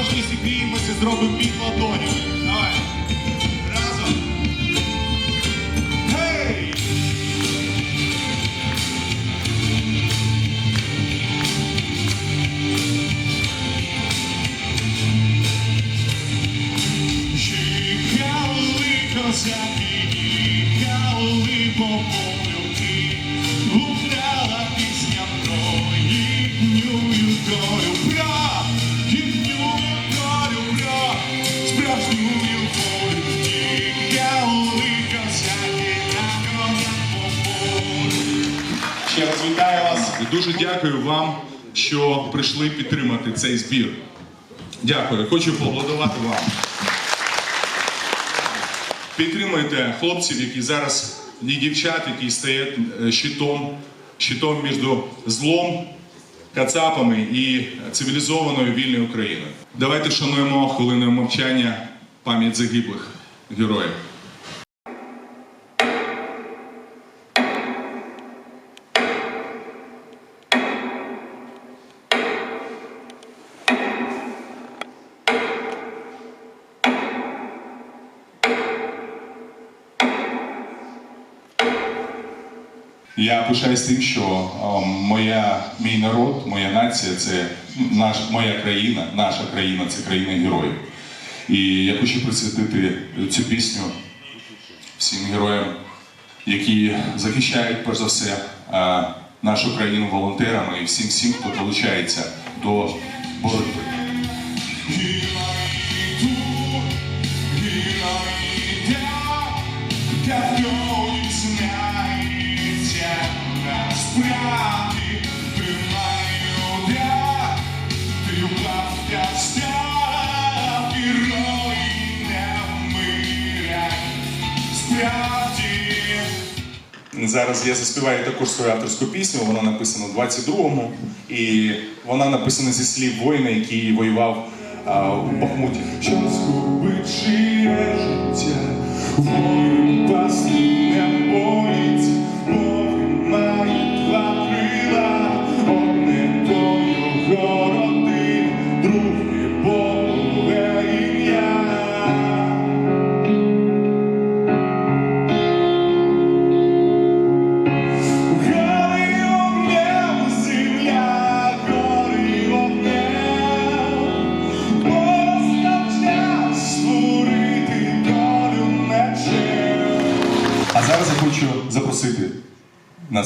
трошки зігріємося, зробимо під ладонями. Ще раз вітаю вас і дуже дякую вам, що прийшли підтримати цей збір. Дякую, хочу поблагодувати вам. Підтримуйте хлопців, які зараз і дівчат, які стоять е, щитом, щитом між злом, кацапами і цивілізованою вільною Україною. Давайте вшануємо хвилиною мовчання пам'ять загиблих героїв. Я пишаюсь тим, що моя, мій народ, моя нація це наш, моя країна, наша країна це країна героїв. І я хочу присвятити цю пісню всім героям, які захищають перш за все е, нашу країну волонтерами і всім всім, хто долучається до боротьби. Зараз я заспіваю також свою авторську пісню. Вона написана в 22-му, і вона написана зі слів воїна, який воював а, у Бахмуті. Час губить життя, воїн пасти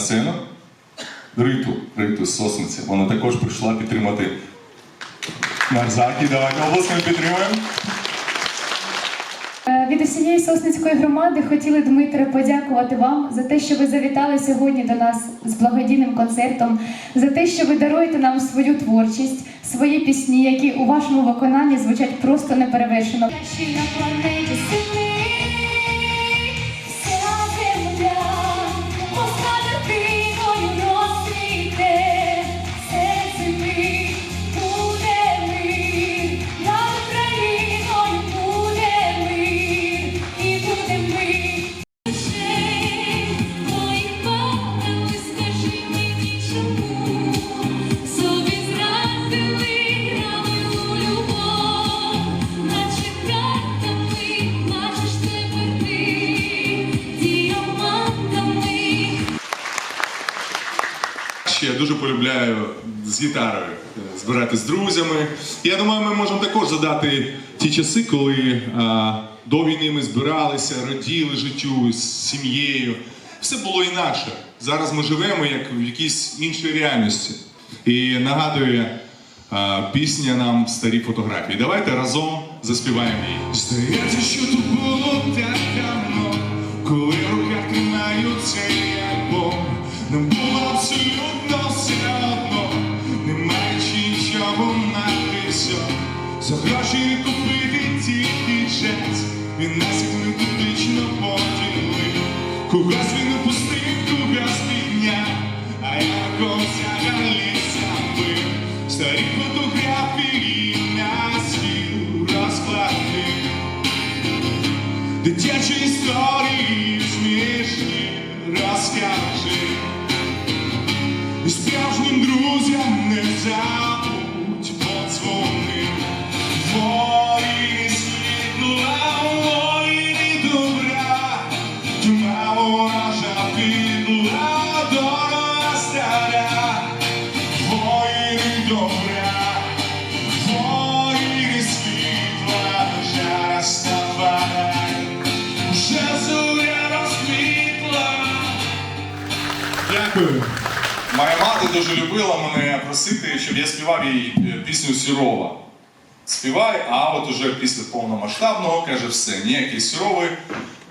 на сцену Риту, Риту з Сосниці. Вона також прийшла підтримати наш захід. Давайте підтримуємо. Е, Від усієї Сосницької громади хотіли Дмитре подякувати вам за те, що ви завітали сьогодні до нас з благодійним концертом, за те, що ви даруєте нам свою творчість, свої пісні, які у вашому виконанні звучать просто неперевершено. Полюбляю з гітарою е, збирати з друзями. Я думаю, ми можемо також задати ті часи, коли а, до війни ми збиралися, раділи життю з сім'єю. Все було інакше. Зараз ми живемо як в якійсь іншій реальності. І нагадує а, пісня нам старі фотографії. Давайте разом заспіваємо її. Здається, що тут було так давно, коли в руках Дитячі історії мати дуже любила мене просити, щоб я співав їй е, пісню Сірова. Співай, а от уже після повномасштабного каже, все, ніякий сіровий.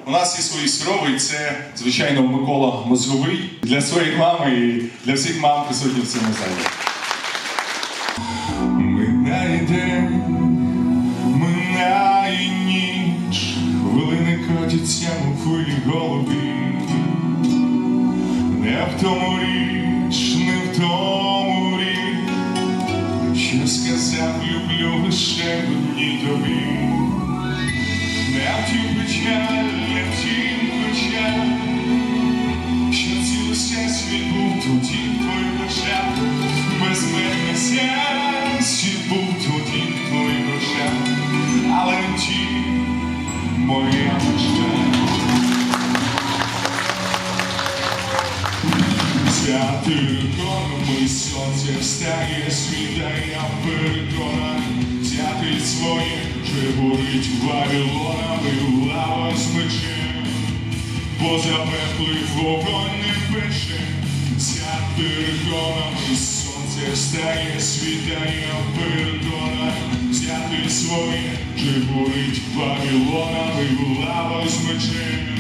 У нас є свої сірови, і це, звичайно, Микола Мозговий для своєї мами і для всіх мам присутніх в цьому залі. Втім печаль, не втім печаль, що світ був тоді в твоїх очах, безмежний світ був тоді в твоїх очах, але ті моя печаль. Святиком сонце встає, світає взяти своє, горить Вавилона, лава мечем, бо запеклий вогонь не пише, святиком сонце встає, світає переконаний, взяти своє, горить Вавилона, лава мечем,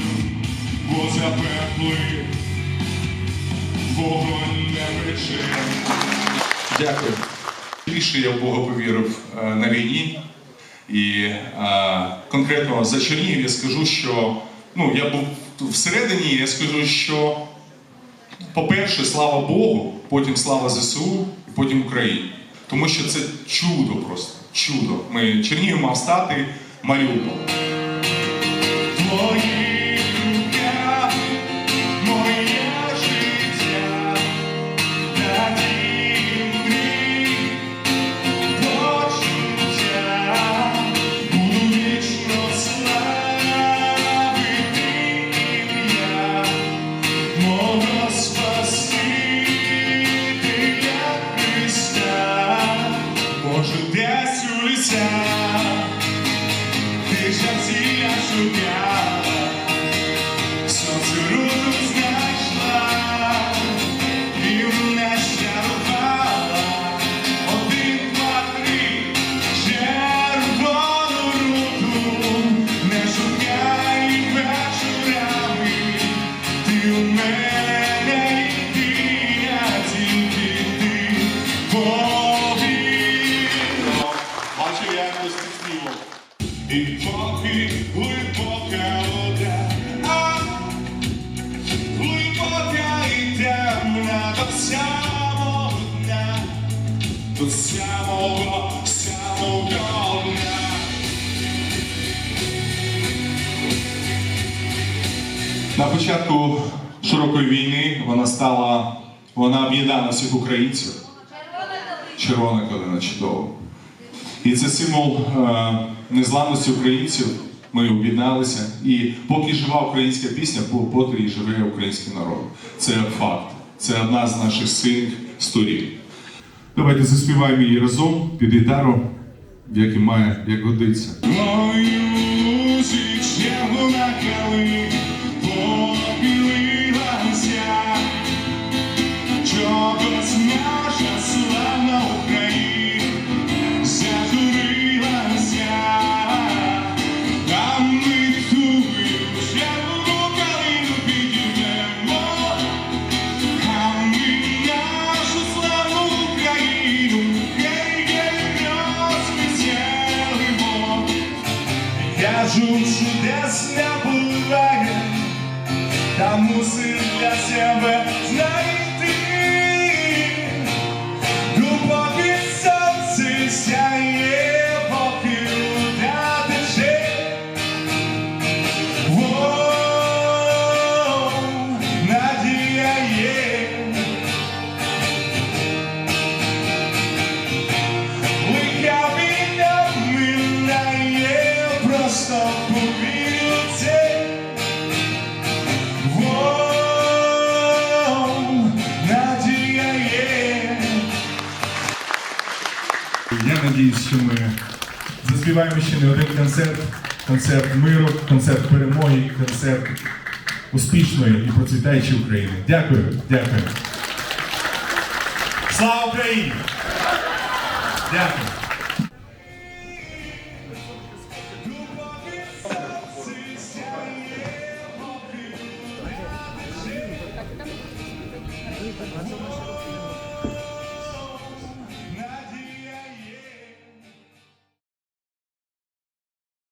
бо запеклий Вогонь не пече. Дякую. Більше я в Бога повірив е, на війні. І е, конкретно за Чернігів я скажу, що ну, я був всередині, я скажу, що, по-перше, слава Богу, потім слава ЗСУ, і потім Україні. Тому що це чудо просто. Чудо. Ми Чернігів мав стати Маріуполь. Десь у лісях ти щастя шукала. Сонце руку знайшла самого дна, до самого, самого дна. На початку широкої війни вона стала, вона об'єднала всіх українців. Червона калина чудово. І це символ е, незламності українців. Ми об'єдналися. І поки жива українська пісня, по- поки живе український народ. Це факт. Це одна з наших сильних сторін. Давайте заспіваємо її разом під гітару, як і має, як годиться. Мою на калина Кажу, чудес не буває, та мусиш для себе знайти. Що ми заспіваємо ще не один концерт, концерт миру, концерт перемоги, концерт успішної і процвітаючої України. Дякую, дякую. Слава Україні! Дякую.